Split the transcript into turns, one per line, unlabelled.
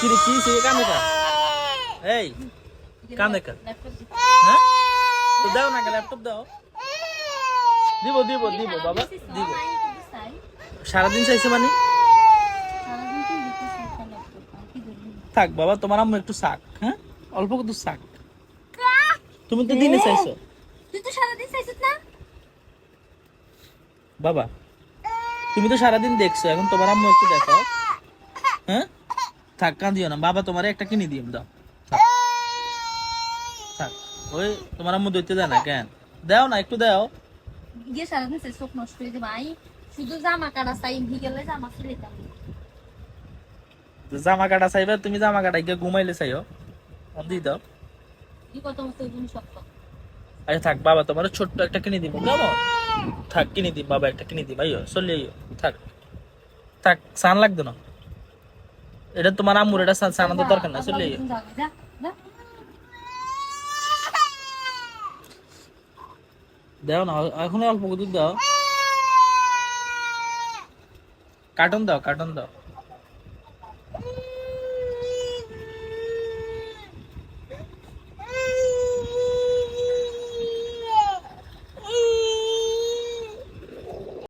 কি রে কি সে কানে কা? এই কানে কা? হ্যাঁ? তো দাও না ল্যাপটপ দাও। দিব দিব দিব বাবা দিব। সারাদিন চাইছে মানে? থাক বাবা তোমার আম্মু একটু শাক হ্যাঁ? অল্প কিছু শাক। তুমি তো দিনে চাইছো।
তুই তো সারাদিন চাইছিস না?
বাবা তুমি তো সারাদিন দেখছ এখন তোমার আম্মু একটু দেখো হ্যাঁ? থাক কাঁদিও না। বাবা তোমার একটা কিনে দিও দাও। থাক। ওই তোমার আম্মু দইতে দেয় না কেন? দাও না একটু দাও।
গিয়ে সারাদিন চাই চোখ নষ্ট করে দেবো আই শুধু জামা কাটা চাই বিকেলে জামা ছিলাম
জামা কাটা চাইবে তুমি জামা কাটা গিয়ে ঘুমাইলে চাইও দিয়ে দাও।
কি কত মতো জিনিস
আরে থাক বাবা তোমার ছোট্ট একটা কিনে দিব কেমন থাক কিনে দিই বাবা একটা কিনে দিই আইও চলে আইও থাক। থাক সান লাগতো না। এটা তোমার আম্মুর, এটা সান সানানোর দরকার না, চলে দাও না এখন অল্প দুধ দাও। কার্টন দাও কার্টন দাও।